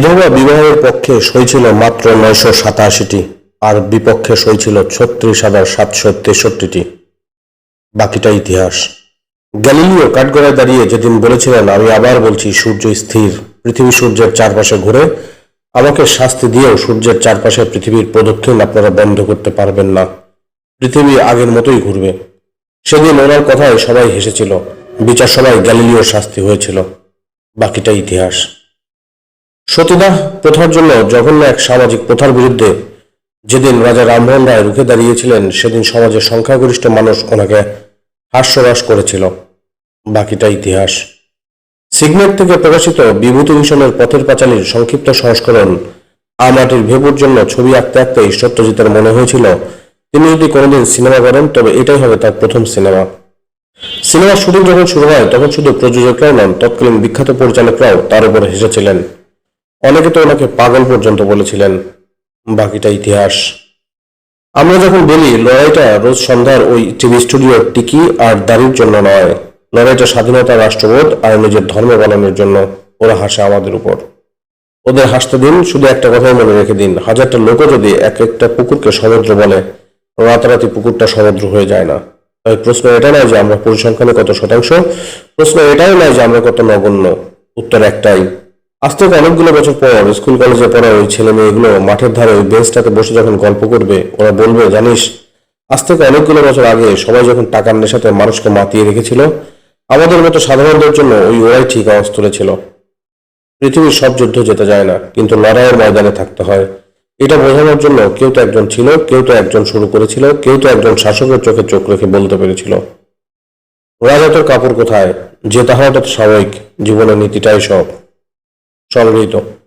বিধবা বিবাহের পক্ষে সই ছিল মাত্র নয়শো সাতাশিটি, আর বিপক্ষে সই ছিল ছত্রিশ হাজার সাতশো তেষট্টিটি। বাকিটা ইতিহাস। গ্যালিলিও কাঠগড়ায় দাঁড়িয়ে যেদিন বলেছিলেন, আমি আবার বলছি, সূর্য স্থির, পৃথিবী সূর্যের চারপাশে ঘুরে। আমাকে শাস্তি দিয়েও সূর্যের চারপাশে পৃথিবীর প্রদক্ষিণ আপনারা বন্ধ করতে পারবেন না। পৃথিবী আগের মতোই ঘুরবে। সেদিন ওনার কথায় সবাই হেসেছিল। বিচার সবাই গ্যালিলিওর শাস্তি হয়েছিল। বাকিটা ইতিহাস। সতীদাহ প্রথার জন্য জঘন্য এক সামাজিক প্রথার বিরুদ্ধে যেদিন রাজা রামমোহন রায় রুখে দাঁড়িয়েছিলেন, সেদিন সমাজের সংখ্যাগরিষ্ঠ মানুষ ওনাকে হাস্যরস করেছিল। বাকিটা ইতিহাস। সিগনেট থেকে প্রকাশিত বিভূতিভূষণের পথের পাঁচালীর সংক্ষিপ্ত সংস্করণ আমাটির ভেবুর জন্য ছবি আঁকতে আঁকতেই সত্যজিতের মনে হয়েছিল, তিনি যদি কোনোদিন সিনেমা করেন, তবে এটাই হবে তার প্রথম সিনেমা। সিনেমার শুটিং যখন শুরু হয়, তখন শুধু প্রযোজকরাও নন, তৎকালীন বিখ্যাত পরিচালকরাও তার উপর হেসেছিলেন। অনেকে তো ওনাকে পাগল পর্যন্ত বলেছিলেন, বাকিটা ইতিহাস। আমরা যখন বলি, লড়াইটা রোজ সন্ধ্যার ওই টিভি স্টুডিওর টিকি আর দাড়ির জন্য নয়। লড়াইটা স্বাধীনতা, রাষ্ট্রবোধ আর নিজের ধর্ম পালনের জন্য ওরা হাসে আমাদের উপর। ওদের হাসতে দিন, শুধু একটা কথাই মনে রেখে দিন, হাজারটা লোকও যদি এক একটা পুকুরকে সমুদ্র বলে, রাতারাতি পুকুরটা সমুদ্র হয়ে যায় না। তাই প্রশ্ন এটা নয় যে আমরা পরিসংখ্যানে কত শতাংশ, প্রশ্ন এটাই নয় যে আমরা কত নগণ্য। উত্তর একটাই আজ থেকে অনেকগুলো বছর পর স্কুল, কলেজে পড়া ওই ছেলে মেয়েগুলো মাঠের ধারে ওই বেঞ্চটাতে বসে যখন গল্প করবে, ওরা বলবে, জানিস, আজ থেকে অনেকগুলো বছর আগে সবাই যখন টাকার নেশাতে মানুষকে মাতিয়ে রেখেছিল, আমাদের মতো সাধারণদের জন্য ওই ওরাই ঠিক আওয়াজ তুলেছিল। পৃথিবীর সব যুদ্ধ যেতে যায় না, কিন্তু লড়াইয়ের ময়দানে থাকতে হয়। এটা বোঝানোর জন্য কেউ তো একজন ছিল, কেউ তো একজন শুরু করেছিল, কেউ তো একজন শাসকের চোখে চোখ রেখে বলতে পেরেছিল। রাজাতের কাপড় কোথায়? যে তাহাটা তো স্বাভাবিক জীবনের নীতিটাই সব। Ciao Loreto.